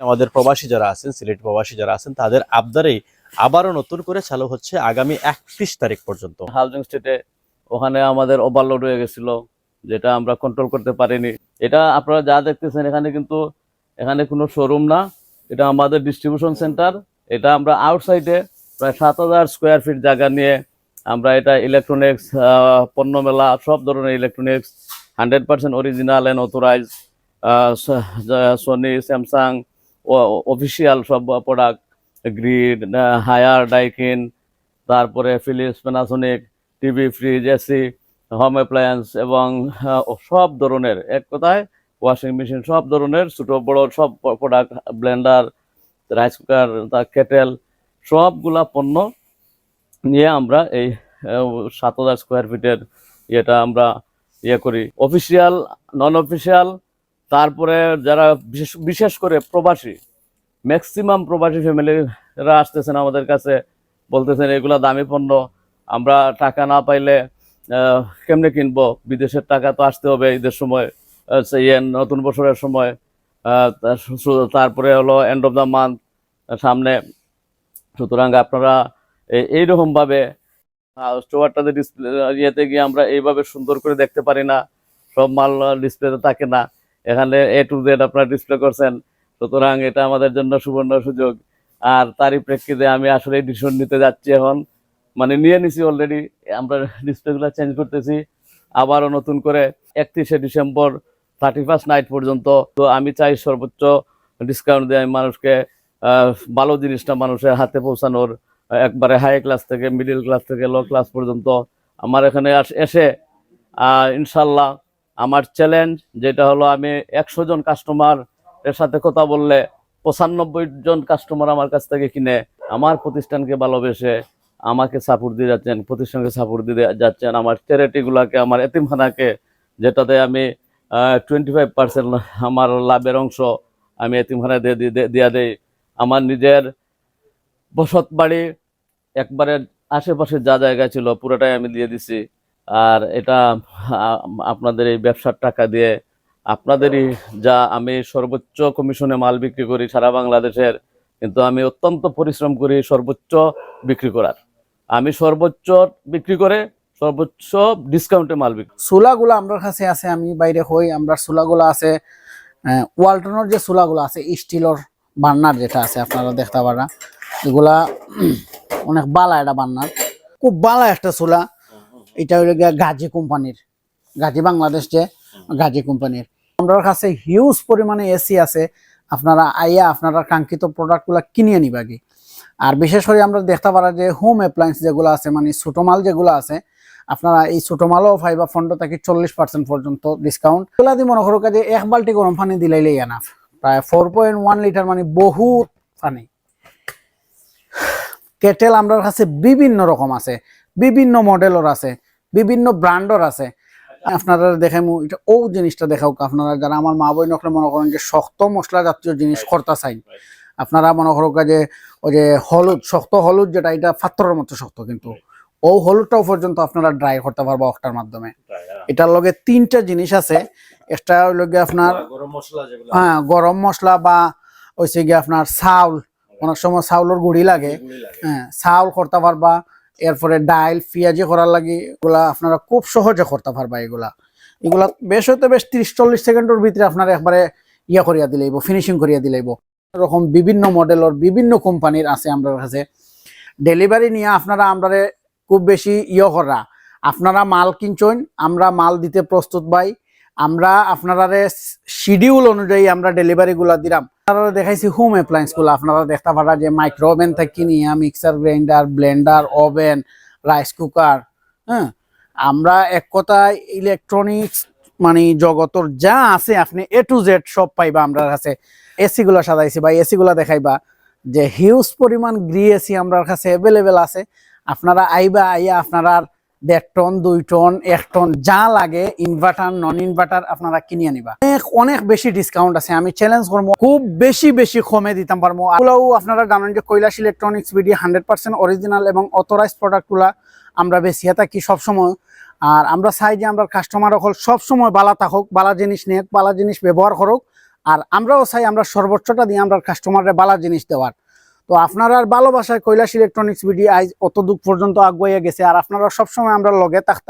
আমাদের প্রবাসী যারা আছেন, সিলেট প্রবাসী যারা আছেন, তাদের আবদারেই আবারও নতুন করে চালু হচ্ছে আগামী একত্রিশ তারিখ পর্যন্ত। হাউজিং স্টেটে ওখানে আমাদের ওভারলোড হয়ে গেছিল, যেটা আমরা কন্ট্রোল করতে পারিনি। এটা আপনারা যা দেখতেছেন এখানে কিন্তু, এখানে কোনো শোরুম না, এটা আমাদের ডিস্ট্রিবিউশন সেন্টার এটা আমরা আউটসাইডে প্রায় সাত হাজার স্কোয়ার ফিট জায়গা নিয়ে আমরা এটা ইলেকট্রনিক্স পণ্য মেলা সব ধরনের electronics hundred percent original and authorize Sony Samsung official সব প্রোডাক্ট, গ্রিড হায়ার, ডাইকিন, তারপরে Philips Panasonic TV fridge AC home appliance এবং সব ধরনের, এক কথায় ওয়াশিং মেশিন সব ধরনের, ছোটো, বড় সব প্রোডাক্ট ব্লেন্ডার রাইস কুকার তার কেটেল সবগুলা পণ্য নিয়ে আমরা এই সাত হাজার স্কোয়ার ফিটের ইয়েটা আমরা ইয়ে করি। অফিসিয়াল নন অফিসিয়াল তারপরে যারা বিশেষ বিশেষ করে প্রবাসী ম্যাক্সিমাম প্রবাসী ফ্যামিলিরা আসতেছেন আমাদের কাছে, বলতেছেন, এগুলো দামি পণ্য, আমরা টাকা না পাইলে কেমনে কিনবো? বিদেশের টাকা তো আসতে হবে ঈদের সময় ইয়ে নতুন বছরের সময় তারপরে হলো এন্ড অফ দ্য মান্থ সামনে। সুতরাং আপনারা এই- এইরকমভাবে স্টোয়ারটাতে ডিসপ্লে ইয়েতে গিয়ে আমরা এইভাবে সুন্দর করে দেখতে পারি না, সব মাল ডিসপ্লেতে থাকে না। এখানে এ টু জেড আপনারা ডিসপ্লে করছেন। সুতরাং এটা আমাদের জন্য সুবর্ণ সুযোগ। আর তারই প্রেক্ষিতে আমি আসলে ডিসিশন নিতে যাচ্ছি এখন। মানে নিয়ে নিছি অলরেডি আমরা ডিসপ্লেগুলো চেঞ্জ করতেছি। আবারও নতুন করে একত্রিশে ডিসেম্বর থার্টি ফার্স্ট নাইট পর্যন্ত। তো আমি চাই সর্বোচ্চ ডিসকাউন্ট দিয়ে আমি মানুষকে ভালো জিনিসটা মানুষের হাতে পৌঁছানোর, একবারে হাই ক্লাস থেকে মিডিল ক্লাস থেকে লো ক্লাস পর্যন্ত। আমার এখানে এসে ইনশাল্লাহ আমার চ্যালেঞ্জ যেটা হলো আমি একশো জন কাস্টমার এর সাথে কথা বললে পঁচানব্বই জন কাস্টমার আমার কাছ থেকে কিনে আমার প্রতিষ্ঠানকে ভালোবেসে আমাকে সাপোর্ট দিয়ে যাচ্ছেন, প্রতিষ্ঠানকে সাপোর্ট দিয়ে যাচ্ছেন। আমার চ্যারিটিগুলোকে আমার এতিমখানাকে, যেটাতে আমি টোয়েন্টি ফাইভ পার্সেন্ট আমার লাভের অংশ আমি এতিমখানায় দিয়ে দিয়ে- দেই। আমার নিজের বসত বাড়ি একবারে আশেপাশে যা জায়গা ছিল পুরোটাই আমি দিয়ে দিছি। আর এটা আপনাদের এই ব্যবসার টাকা দিয়ে আপনাদেরই যা আমি সর্বোচ্চ কমিশনে মাল বিক্রি করি সারা বাংলাদেশের, কিন্তু আমি অত্যন্ত পরিশ্রম করি সর্বোচ্চ বিক্রি করার। আমি সর্বোচ্চ বিক্রি করে সর্বোচ্চ ডিসকাউন্টে মাল বিক্রি চুলাগুলো আমার কাছে আছে, আমি বাইরে হই, আমরা চুলাগুলো আছে ওয়ালটনের যে চুলাগুলো আছে, স্টিলের বার্নার যেটা আছে, আপনারা দেখতে পারা, এগুলা অনেক বালা এটা বার্নার খুব বালা একটা চুলা। এটা হলো গাজী কোম্পানির, গাজী বাংলাদেশ যে গাজী কোম্পানির। আমার কাছে হিউজ পরিমাণে এসি আছে, আপনারা আইয়া আপনারা কাঙ্ক্ষিত প্রোডাক্টগুলো কিনিয়ে নিবা কি আর বিশেষ করে আমরা দেখতে পারা যে হোম অ্যাপ্লায়েন্স যেগুলো আছে মানে ছোটো মাল যেগুলো আছে, আপনারা এই ছোট মালও পাইবা ফন্ড থেকে চল্লিশ পার্সেন্ট পর্যন্ত ডিসকাউন্ট এগুলা দিয়ে মনে করো যে এক বালতি গরম পানি দিলাইলেই এনাফ প্রায় ফোর পয়েন্ট ওয়ান লিটার মানে বহুত পানি। কেটেল আমরা কাছে বিভিন্ন রকম আছে, বিভিন্ন মডেলের আছে। বিভিন্ন ব্র্যান্ডর আছে। আপনারা দেখে এটা ও জিনিসটা দেখাও আপনারা যারা আমার মা বই নকলে মনে করেন যে শক্ত মশলা জাতীয় জিনিস করতে চাই। আপনারা মনে করো যে ওই যে হলুদ শক্ত হলুদ যেটা এটা পাথরের মতো শক্ত কিন্তু। ও হলুদটাও পর্যন্ত আপনারা ড্রাই করতে পারব অক্টার মাধ্যমে। এটার লগে তিনটা জিনিস আছে। একটা গিয়ে আপনার হ্যাঁ গরম মশলা বা হইছে গিয়ে আপনার চাউল। অনেক সময় চাউলের গুঁড়ি লাগে। হ্যাঁ চাউল করতে পারবা। এরপরে ডাইল, পেঁয়াজি করার লাগে এগুলা আপনারা খুব সহজে করতে পারবা এগুলা। এগুলা বেশ হইতে বেশ ত্রিশ, চল্লিশ সেকেন্ডের ভিতরে আপনারা একবারে ইয়া করিয়া দিলেইব ফিনিশিং করিয়া দিলেইব এরকম বিভিন্ন মডেলের বিভিন্ন কোম্পানির আছে আমরা কাছে। ডেলিভারি নিয়ে আপনারা আমরা খুব বেশি ইয়ে করা। আপনারা মাল কিনছেন আমরা মাল দিতে প্রস্তুত ভাই আমরা আপনারা শিডিউল অনুযায়ী আমরা ডেলিভারি গুলা দিলাম। আপনারা দেখাইছি হোম অ্যাপ্লায়েন্সগুলো আপনারা দেখতে পারা যে মাইক্রো ওভেন থেকে নিয়ে mixer grinder blender oven rice cooker হ্যাঁ? আমরা এক কথায় ইলেকট্রনিক্স মানে জগতর যা আছে, আপনি এ টু জেড সব পাইবা আমরা কাছে। এসি গুলা সাজাইছি বা এসি গুলা দেখাইবা। যে হিউজ পরিমাণ গ্রি এসি আমরা কাছে অ্যাভেলেবেল আছে। আপনারা আইবা, আইয়া আপনারা দেড় টন, দুই টন, এক টন, যা লাগে ইনভার্টার নন ইনভার্টার আপনারা কিনিয়ে নিবা। অনেক অনেক বেশি ডিসকাউন্ট আছে, আমি চ্যালেঞ্জ করব। খুব বেশি বেশি কমে দিতাম পারব। এগুলোও আপনারা জানেন যে Kailash electronics BD hundred percent original এবং অথরাইজ প্রোডাক্টগুলা আমরা বেশিয়া থাকি সবসময়। আর আমরা চাই যে আমরা কাস্টমার সকল সবসময় বালা থাকুক, বালা জিনিস নেক, বালা জিনিস ব্যবহার করুক। আর আমরাও চাই আমরা সর্বোচ্চটা দিয়ে আমরা কাস্টমারের বালা জিনিস দেওয়ার। তো আপনারা ভালোবাসায় কৈলাস ইলেকট্রনিক্স বিডি আজ অত দূর পর্যন্ত আগুয়াইয়া গেছে, আর আপনারা সবসময় আমরা লগে থাকতাম।